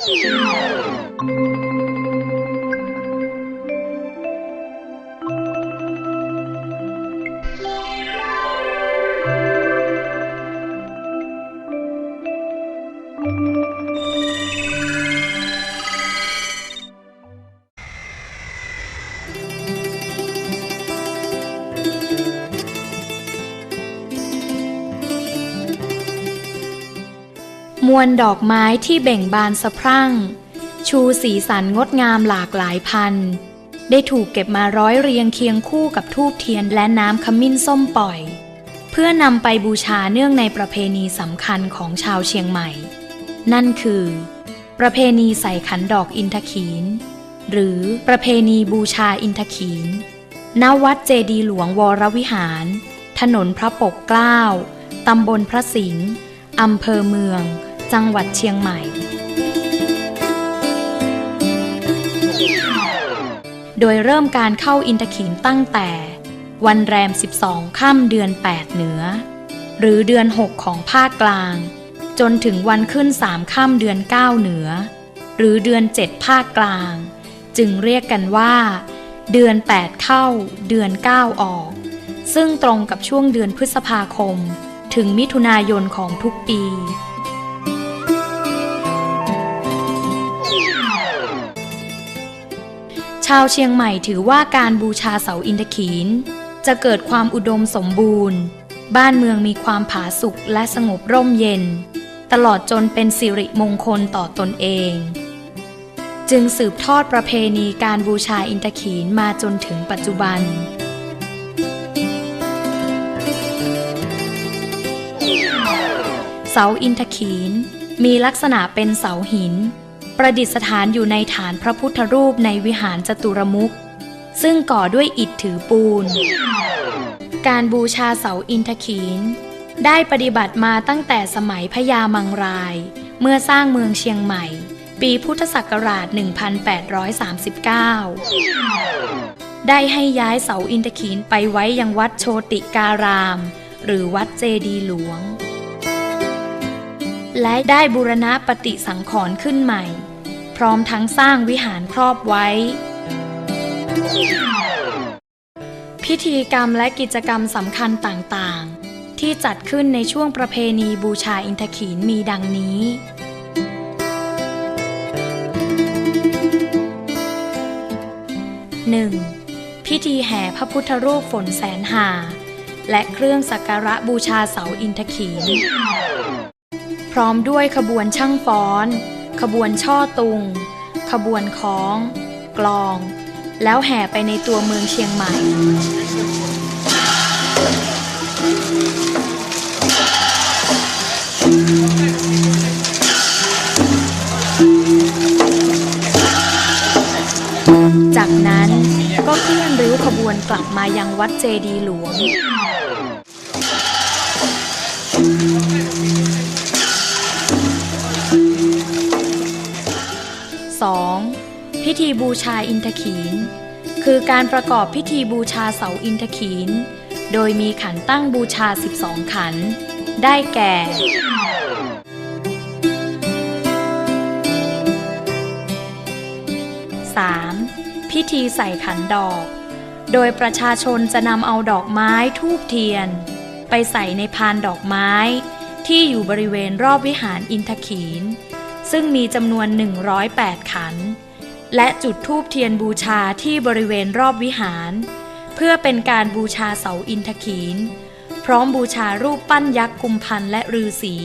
Música มวลดอกไม้ที่เบ่งบานสะพรั่ง ชูสีสันงดงามหลากหลายพันธุ์ได้ถูกเก็บมาร้อยเรียงเคียงคู่กับทูบเทียนและน้ำขมิ้นส้มปล่อย เพื่อนำไปบูชาเนื่องในประเพณีสำคัญของชาวเชียงใหม่ นั่นคือ ประเพณีใส่ขันดอกอินทขีน หรือประเพณีบูชาอินทขีน ณ วัดเจดีหลวงวรวิหาร ถนนพระปกเกล้าตำบลพระสิงห์อำเภอเมือง จังหวัดเชียงใหม่ โดยเริ่มการเข้าอินทขีนตั้งแต่ วันแรม 12 ค่ำเดือน 8 เหนือ หรือเดือน 6 ของภาคกลาง จนถึงวันขึ้น 3 ค่ำเดือน 9 เหนือ หรือเดือน 7 ภาคกลาง จึงเรียกกันว่า เดือน 8 เข้า เดือน 9 ออก ซึ่งตรงกับช่วงเดือนพฤษภาคม ถึงมิถุนายนของทุกปีาวเชียงใหม่ถือว่าการบูชาเสาอินทขีน จะเกิดความอุดมสมบูรณ์ บ้านเมืองมีความผาสุกและสงบร่มเย็น ตลอดจนเป็นสิริมงคลต่อตนเอง จึงสืบทอดประเพณีการบูชาอินทขีนมาจนถึงปัจจุบันเสาอินทขีนมีลักษณะเป็นเสาหิน ประดิษฐานอยู่ในฐานพระพุทธรูปในวิหารจตุรมุข ซึ่งก่อด้วยอิฐถือปูน การบูชาเสาอินทขีน ได้ปฏิบัติมาตั้งแต่สมัยพญามังราย เมื่อสร้างเมืองเชียงใหม่ ปีพุทธศักราช 1839 ได้ให้ย้ายเสาอินทขีนไปไว้ยังวัดโชติการาม หรือวัดเจดีหลวงและได้บูรณะปฏิสังขรณ์ขึ้นใหม่ ร้อมทั้งสร้างวิหารครอบไว้ พิธีกรรมและกิจกรรมสำคัญต่างๆ ที่จัดขึ้นในช่วงประเพณีบูชาอินทขีนมีดังนี้ 1. พิธีแห่พระพุทธรูปฝนแสนหา และเครื่องสักการะบูชาเสาอินทขีนพร้อมด้วยขบวนช่างฟ้อน ขบวนช่อตุง ขบวนคล้อง กลอง แล้วแห่ไปในตัวเมืองเชียงใหม่ จากนั้นก็เคลื่อนริ้วขบวนกลับมายังวัดเจดีหลวง พิธีบูชาอินทขีน คือการประกอบพิธีบูชาเสาอินทขีน โดยมีขันตั้งบูชา 12 ขัน ได้แก่ 3. พิธีใส่ขันดอก โดยประชาชนจะนำเอาดอกไม้ทูบเทียน ไปใส่ในพานดอกไม้ ที่อยู่บริเวณรอบวิหารอินทขีน ซึ่งมีจำนวน 108 ขัน และจุดทูบเทียนบูชาที่บริเวณรอบวิหาร เพื่อเป็นการบูชาเสาอินทขีน พร้อมบูชารูปปั้นยักษ์กุมพันและฤาษี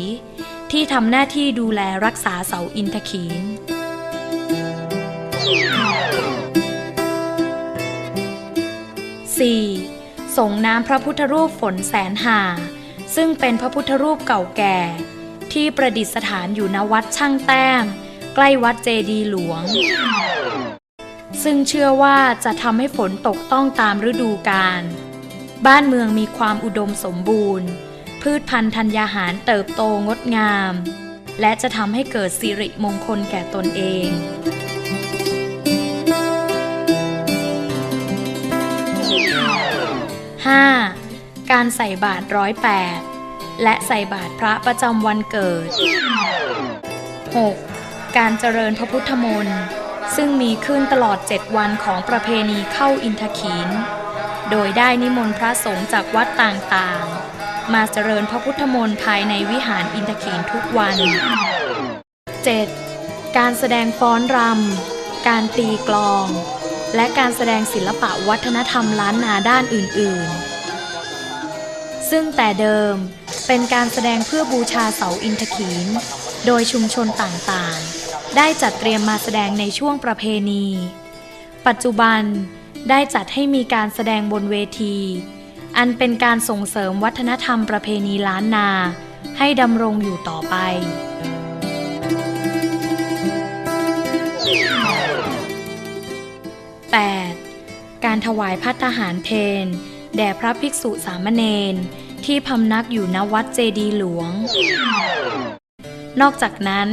ที่ทำหน้าที่ดูแลรักษาเสาอินทขีน 4. ส่งน้ำพระพุทธรูปฝนแสนหา ซึ่งเป็นพระพุทธรูปเก่าแก่ ที่ประดิษฐานอยู่ณวัดช่างแต้ม ใกล้วัดเจดีหลวง ซึ่งเชื่อว่าจะทำให้ฝนตกต้องตามฤดูกาลบ้านเมืองมีความอุดมสมบูรณ์ พืชพันธุ์ธัญญาหารเติบโตงดงาม และจะทำให้เกิดสิริมงคลแก่ตนเอง 5. การใส่บาตรร้อยแปดและใส่บาตรพระประจำวันเกิด 6. การเจริญพระพุทธมนต์ซึ่งมีขึ้นตลอดเจ็ดวันของประเพณีเข้าอินทขีน โดยได้นิมนต์พระสงฆ์จากวัดต่างๆ มาเจริญพระพุทธมนต์ภายในวิหารอินทขีนทุกวัน 7. การแสดงฟ้อนรำ การตีกลอง และการแสดงศิลปะวัฒนธรรมล้านนาด้านอื่นๆ ซึ่งแต่เดิมเป็นการแสดงเพื่อบูชาเสาอินทขีน โดยชุมชนต่างๆ ได้จัดเตรียมมาแสดงในช่วงประเพณี ปัจจุบันได้จัดให้มีการแสดงบนเวที อันเป็นการส่งเสริมวัฒนธรรมประเพณีล้านนา ให้ดำรงอยู่ต่อไป 8. การถวายพัตตาหารเพนแด่พระภิกษุสามเณรที่พำนักอยู่ณวัดเจดีหลวง นอกจากนั้น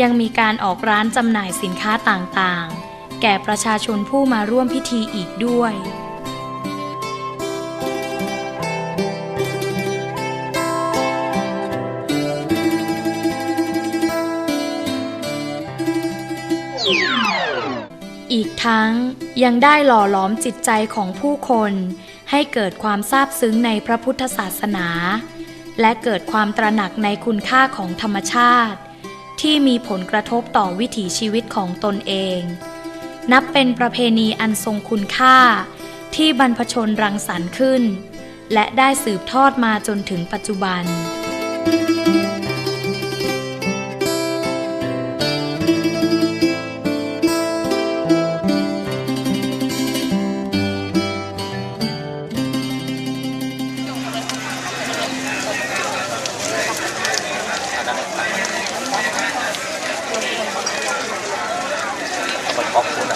ยังมีการออกร้านจำหน่ายสินค้าต่างๆ แก่ประชาชนผู้มาร่วมพิธีอีกด้วยอีกทั้งยังได้หล่อหลอมจิตใจของผู้คน ให้เกิดความซาบซึ้งในพระพุทธศาสนา และเกิดความตระหนักในคุณค่าของธรรมชาติ ที่มีผลกระทบต่อวิถีชีวิตของตนเอง นับเป็นประเพณีอันทรงคุณค่า ที่บรรพชนรังสรรค์ขึ้น และได้สืบทอดมาจนถึงปัจจุบัน「 ครอบครัว